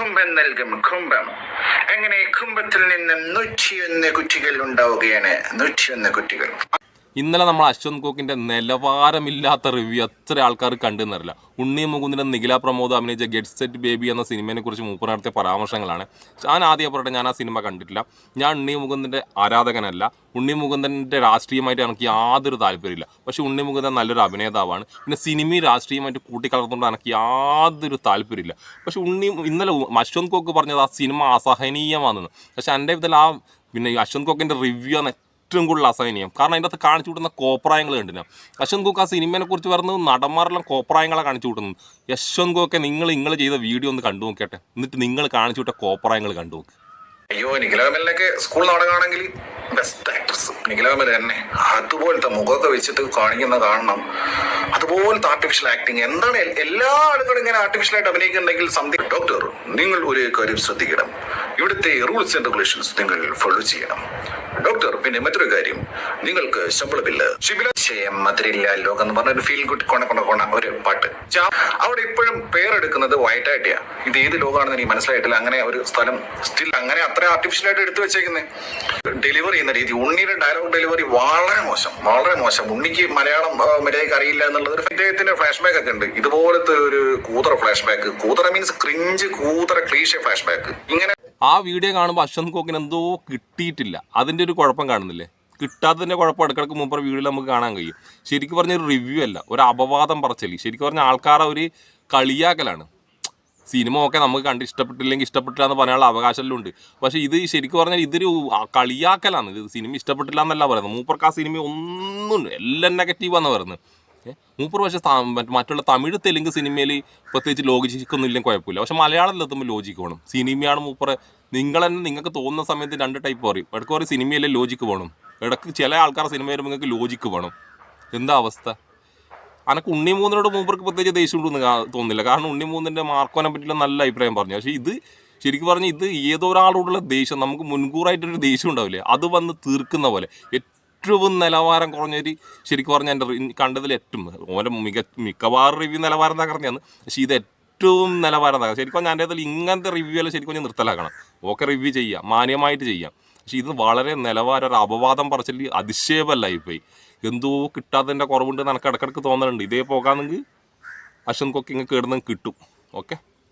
കുംഭം നൽകും കുംഭം. അങ്ങനെ കുംഭത്തിൽ നിന്ന് നൂറ്റിയൊന്ന് കുട്ടികൾ ഉണ്ടാവുകയാണ്? നൂറ്റിയൊന്ന് കുറ്റികൾ. ഇന്നലെ നമ്മൾ അശ്വന്ത് കോക്കിന്റെ നിലവാരമില്ലാത്ത റിവ്യൂ എത്ര ആൾക്കാർ കണ്ടെന്നറിയില്ല ഉണ്ണി മുകുന്ദിന്റെ നിഖില പ്രമോദ് അഭിനയിച്ച ഗെറ്റ് സെറ്റ് ബേബി എന്ന സിനിമയെ കുറിച്ച് മൂപ്പർ നടത്തിയ പരാമർശങ്ങളാണ്. ഞാൻ ആദ്യം പറയട്ടെ ഞാൻ ആ സിനിമ കണ്ടിട്ടില്ല. ഞാൻ ഉണ്ണി മുകുന്ദന്റെ ആരാധകനല്ല. ഉണ്ണി മുകുന്ദന്റെ രാഷ്ട്രീയമായിട്ട് എനിക്ക് യാതൊരു താല്പര്യമില്ല പക്ഷെ ഉണ്ണി മുകുന്ദൻ നല്ലൊരു അഭിനേതാവാണ്. പിന്നെ സിനിമയും രാഷ്ട്രീയമായിട്ട് കൂട്ടിക്കലർത്തുകൊണ്ട് എനിക്ക് യാതൊരു താല്പര്യമില്ല പക്ഷെ ഉണ്ണി ഇന്നലെ അശ്വന്ത് കോക്ക് പറഞ്ഞത് ആ സിനിമ അസഹനീയമാണെന്ന്. പക്ഷെ എന്റെ ഇതിൽ ആ പിന്നെ അശ്വന്ത് കോക്കിന്റെ റിവ്യൂ ആണ് ഏറ്റവും കൂടുതൽ അസഹനീയം. കാരണം അതിന്റെ അകത്ത് കാണിച്ചു വിടുന്ന കോപ്രായങ്ങൾ കണ്ടില്ല യശ്വന്ത് ഗോക്ക് ആ സിനിമയെ കുറിച്ച് പറയുന്നത് നടന്മാരെല്ലാം കോപ്രായങ്ങളെ കാണിച്ചു വിടുന്നത്. യശ്വന്ത് ഗോക്കെ നിങ്ങൾ നിങ്ങൾ ചെയ്ത വീഡിയോ ഒന്ന് കണ്ടു നോക്കട്ടെ എന്നിട്ട് നിങ്ങൾ കാണിച്ചു വിട്ട കോപ്രായങ്ങൾ കണ്ടു നോക്ക്. അയ്യോ നിഖിലകമലിനൊക്കെ സ്കൂൾ നാടകമാണെങ്കിൽ ബെസ്റ്റ് ആക്ട്രസ് നിഖിലകമൽ തന്നെ. അതുപോലത്തെ മുഖമൊക്കെ വെച്ചിട്ട് കാണിക്കുന്ന കാണണം. അതുപോലത്തെ ആർട്ടിഫിഷ്യൽ ആക്ടിങ് എന്താണ് എല്ലാ ആളുകളും ഇങ്ങനെ ആർട്ടിഫിഷ്യൽ ആയിട്ട് അഭിനയിക്കുന്നുണ്ടെങ്കിൽ സംതിങ് ഡോക്ടർ നിങ്ങൾ ഒരു കാര്യം ശ്രദ്ധിക്കണം. ഇവിടുത്തെ റൂൾസ് ആൻഡ് റെഗുലേഷൻസ് നിങ്ങൾ ഫോളോ ചെയ്യണം. ഡോക്ടർ പിന്നെ മറ്റൊരു കാര്യം. നിങ്ങൾക്ക് ശിബിലക്ഷയം മധുരില്ല ലോകം എന്ന് പറഞ്ഞ ഒരു ഫീൽ ഗുഡ് കൊണ കൊണ കൊണ ഒരു പാട്ട്. അവിടെ ഇപ്പോഴും പേരെടുക്കുന്നത് വൈറ്റായിട്ടാ ഇത് ഏത് ലോകമാണെന്ന് എനിക്ക് മനസ്സിലായിട്ടില്ല. അങ്ങനെ ഒരു സ്ഥലം സ്റ്റിൽ അങ്ങനെ അത്ര ആർട്ടിഫിഷ്യൽ ആയിട്ട് എടുത്തു വെച്ചേക്കുന്നത് ഡെലിവറി ചെയ്യുന്ന രീതി ഉണ്ണിയുടെ ഡയലോഗ് ഡെലിവറി വളരെ മോശം. വളരെ മോശം. ഉണ്ണിക്ക് മലയാളം മര്യാദയ്ക്ക് അറിയില്ല എന്നുള്ളത് ഒരു ഇദ്ദേഹത്തിന്റെ ഫ്ലാഷ് ബാക്ക് ഒക്കെ ഉണ്ട്. ഇതുപോലത്തെ ഒരു കൂതറ ഫ്ലാഷ് ബാക്ക് കൂതറ മീൻസ് ക്രിഞ്ച് കൂതറ ക്ലീഷ ഫ്ലാഷ് ബാക്ക് ഇങ്ങനെ ആ വീഡിയോ കാണുമ്പോൾ അശ്വന്ത് കോക്കിന് എന്തോ കിട്ടിയിട്ടില്ല. അതിന്റെ ഒരു കുഴപ്പം കാണുന്നില്ലേ? കിട്ടാത്തതിന്റെ കുഴപ്പം ഇടക്കിടക്ക് മുമ്പ് വീഡിയോയിൽ നമുക്ക് കാണാൻ കഴിയും. ശരിക്കും പറഞ്ഞ ഒരു റിവ്യൂ അല്ല ഒരു അപവാദം പറച്ചൽ. ശരിക്കും പറഞ്ഞാൽ ആൾക്കാരെ ഒരു കളിയാക്കലാണ്. സിനിമ ഒക്കെ നമുക്ക് കണ്ട് ഇഷ്ടപ്പെട്ടില്ലെങ്കിൽ ഇഷ്ടപ്പെട്ടില്ല എന്ന് പറയാനുള്ള അവകാശമെല്ലാം ഉണ്ട്. പക്ഷേ ഇത് ശരിക്കും പറഞ്ഞാൽ ഇതൊരു കളിയാക്കലാണ്. ഇത് സിനിമ ഇഷ്ടപ്പെട്ടില്ല എന്നല്ല പറയുന്നത്. മൂപ്പർക്ക് ആ സിനിമ ഒന്നും എല്ലാം നെഗറ്റീവാണെന്ന് പറയുന്നത്. മൂപ്പർ പക്ഷേ മറ്റുള്ള തമിഴ് തെലുങ്ക് സിനിമയിൽ പ്രത്യേകിച്ച് ലോജിക്കൊന്നും ഇല്ലെങ്കിൽ കുഴപ്പമില്ല. പക്ഷെ മലയാളത്തിൽ എത്തുമ്പോൾ ലോജിക്ക് വേണം. സിനിമയാണ് മൂപ്പർ നിങ്ങൾ തന്നെ നിങ്ങൾക്ക് തോന്നുന്ന സമയത്ത് രണ്ട് ടൈപ്പ് പറയും. ഇടയ്ക്ക് പറയും സിനിമയിലെ ലോജിക്ക് വേണം. ഇടയ്ക്ക് ചില ആൾക്കാർ സിനിമ വരുമ്പോൾ നിങ്ങൾക്ക് ലോജിക്ക് വേണം. എന്താ അവസ്ഥ? അനക്ക് ഉണ്ണി മൂന്നിനോട് മൂപ്പർക്ക് പ്രത്യേകിച്ച് ദേഷ്യം ഉണ്ടെന്ന് തോന്നുന്നില്ല. കാരണം ഉണ്ണി മൂന്നിന്റെ മാർക്കോനെ പറ്റിയുള്ള നല്ല അഭിപ്രായം പറഞ്ഞു. പക്ഷേ ഇത് ശരിക്കും പറഞ്ഞാൽ ഇത് ഏതൊരാളോടുള്ള ദേഷ്യം? നമുക്ക് മുൻകൂറായിട്ടൊരു ദേഷ്യം ഉണ്ടാവില്ലേ? അത് വന്ന് തീർക്കുന്ന പോലെ. ഏറ്റവും നിലവാരം കുറഞ്ഞൊരു ശരിക്കും പറഞ്ഞാൽ എന്റെ കണ്ടതിൽ ഏറ്റവും ഓരോ മിക മിക്കവാറും റിവ്യൂ നിലവാരം തകർന്നതാണ് പക്ഷേ ഇത് ഏറ്റവും നിലവാരം തകർന്നു ശരിക്കും ഞാൻ എന്റെ ഇങ്ങനത്തെ റിവ്യൂ എല്ലാം ശരിക്കും ഞാൻ നിർത്തലാക്കണം. ഓക്കെ റിവ്യൂ ചെയ്യാം മാന്യമായിട്ട് ചെയ്യാം. പക്ഷേ ഇത് വളരെ നിലവാരം ഒരു അപവാദം പറച്ചിൽ അതിശയമല്ലായിപ്പോയി എന്തോ കിട്ടാത്തതിന്റെ കുറവുണ്ട് എനിക്ക് ഇടക്കിടക്ക് തോന്നലുണ്ട്. ഇതേ പോകാമെങ്കിൽ അശ്വന്ത് കൊക്കിങ് കേടുന്നെങ്കിൽ കിട്ടും. ഓക്കെ?